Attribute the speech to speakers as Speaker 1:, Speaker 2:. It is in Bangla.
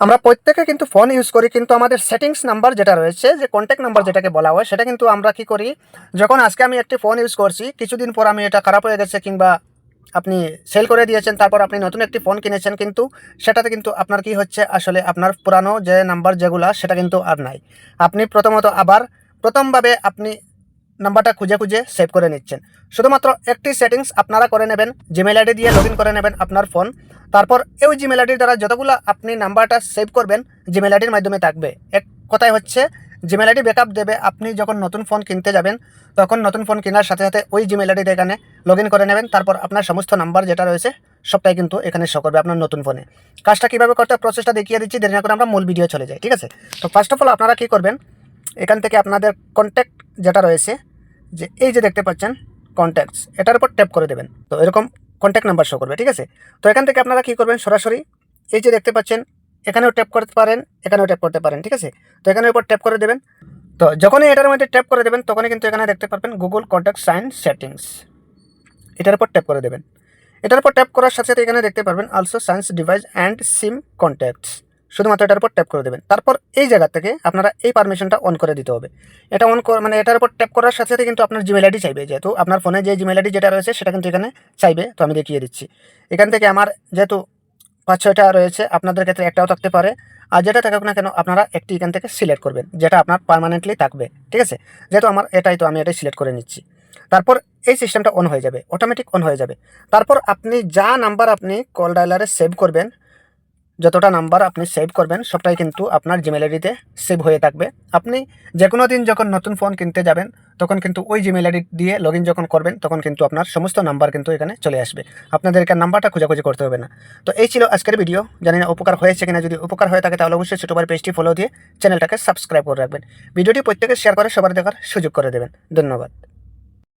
Speaker 1: আমরা প্রত্যেকে কিন্তু ফোন ইউজ করি, কিন্তু আমাদের সেটিংস নাম্বার যেটা রয়েছে, যে কন্ট্যাক্ট নাম্বার যেটাকে বলা হয়, সেটা কিন্তু আমরা কি করি? যখন আজকে আমি একটি ফোন ইউজ করছি, কিছুদিন পর আমি এটা খারাপ হয়ে গেছে কিংবা আপনি সেল করে দিয়েছেন, তারপর আপনি নতুন একটি ফোন কিনেছেন, কিন্তু সেটাতে কিন্তু আপনার কি হচ্ছে? আসলে আপনার পুরানো যে নাম্বার যেগুলা, সেটা কিন্তু আর নাই। আপনি প্রথমত আবার প্রথমভাবে আপনি নাম্বারটা খুঁজে খুঁজে সেভ করে নিচ্ছেন। শুধুমাত্র একটি সেটিংস আপনারা করে নেবেন জিমেল আইডি দিয়ে লগ করে নেবেন আপনার ফোন তারপর এই জিমেল আইডির দ্বারা যতগুলো আপনি নাম্বারটা সেভ করবেন জিমেল আইডির মাধ্যমে থাকবে। এক কথায় হচ্ছে জিমেল আইডি ব্যাকআপ দেবে আপনি যখন নতুন ফোন কিনতে যাবেন, তখন নতুন ফোন কেনার সাথে সাথে ওই জিমেল আইডিতে এখানে লগ করে নেবেন। তারপর আপনার সমস্ত নাম্বার যেটা রয়েছে, সবটাই কিন্তু এখানে শো করবে আপনার নতুন ফোনে কাজটা কীভাবে করতে প্রসেসটা দেখিয়ে দিচ্ছি, দেরি না করে আমরা মূল ভিডিও চলে যাই, ঠিক আছে? তো ফার্স্ট অফ অল আপনারা কী করবেন, এখান থেকে আপনাদের কন্ট্যাক্ট যেটা রয়েছে যে এই যে দেখতে পাচ্ছেন কন্ট্যাক্টস এটার উপর ট্যাপ করে দেবেন। তো এরকম কন্ট্যাক্ট নাম্বার শো করবে, ঠিক আছে? তো এখান থেকে আপনারা কী করবেন? সরাসরি এই যে দেখতে পাচ্ছেন, এখানেও ট্যাপ করতে পারেন, এখানেও ট্যাপ করতে পারেন, ঠিক আছে? তো এখানের উপর ট্যাপ করে দেবেন। তো যখনই এটার মধ্যে ট্যাপ করে দেবেন, তখনই কিন্তু এখানে দেখতে পারবেন গুগল কন্ট্যাক্ট সাইন সেটিংস এটার উপর ট্যাপ করে দেবেন। এটার উপর ট্যাপ করার সাথে সাথে এখানে দেখতে পারবেন also science device and SIM contacts শুধুমাত্র এটার উপর ট্যাপ করে দেবেন। তারপর এই জায়গা থেকে আপনারা এই পারমিশনটা অন করে দিতে হবে। এটা অন মানে এটার উপর ট্যাপ করার সাথে সাথে কিন্তু আপনার জিমেল আইডি চাইবে, যেহেতু আপনার ফোনে যে জিমেল আইডি যেটা রয়েছে সেটা কিন্তু এখানে চাইবে। তো আমি দেখিয়ে দিচ্ছি। এখান থেকে আমার যেহেতু পাঁচ ছয়টা রয়েছে, আপনাদের ক্ষেত্রে একটাও থাকতে পারে। আর যেটা থাকুক না কেন, আপনারা একটি এখান থেকে সিলেক্ট করবেন, যেটা আপনার পার্মানেন্টলি থাকবে। ঠিক আছে? যেহেতু আমার এটাই তো, আমি এটাই সিলেক্ট করে নিচ্ছি। তারপর এই সিস্টেমটা অন হয়ে যাবে অটোমেটিক অন হয়ে যাবে। তারপর আপনি যা নাম্বার আপনি কল ডায়ালারে সেভ করবেন যতটা নাম্বার আপনি সেভ করবেন, সবটাই কিন্তু আপনার জিমেল আইডিতে সেভ হয়ে থাকবে। আপনি যে কোনো দিন যখন নতুন ফোন কিনতে যাবেন, তখন কিন্তু ওই জিমেল আইডি দিয়ে লগ যখন করবেন, তখন কিন্তু আপনার সমস্ত নাম্বার কিন্তু এখানে চলে আসবে। আপনাদেরকে নাম্বারটা খোঁজাখুঁজি করতে হবে না। তো এই ছিল আজকের ভিডিও জানি না উপকার হয়েছে কিনা। যদি উপকার হয়ে থাকে, তাহলে অবশ্যই ছোটোবার পেজটি ফলো দিয়ে চ্যানেলটাকে সাবস্ক্রাইব করে রাখবেন। ভিডিওটি প্রত্যেকে শেয়ার করে, সবার দেখার সুযোগ করে দেবেন। ধন্যবাদ।